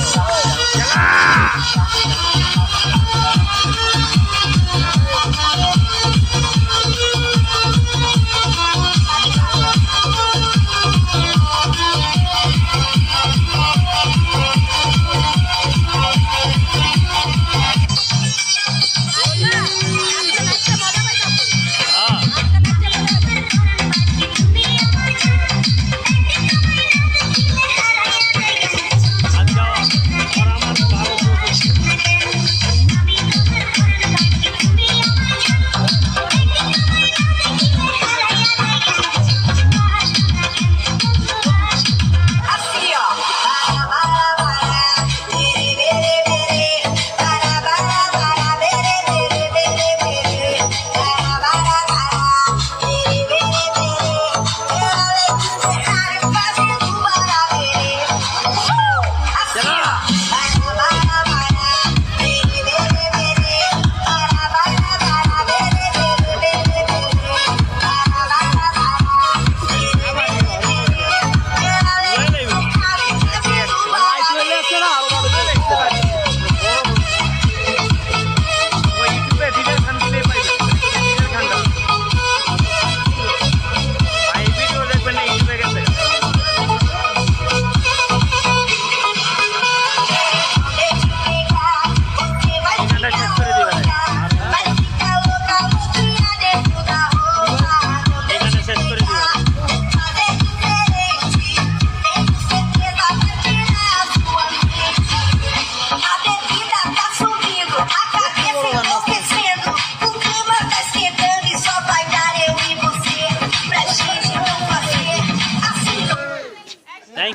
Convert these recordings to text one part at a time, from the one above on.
Yeah.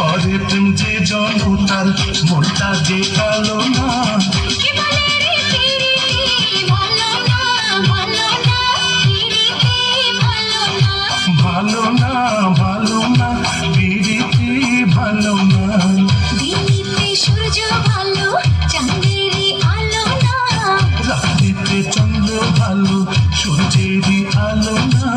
করে প্রেম যে জন্ম তার মনটা যে কালো না ভালো না ভালো না বিরিতি ভালো না দিল্লিতে সূর্য আলো না রাত্রিতে চন্দ্র ভালো সূর্যেরই আলো না।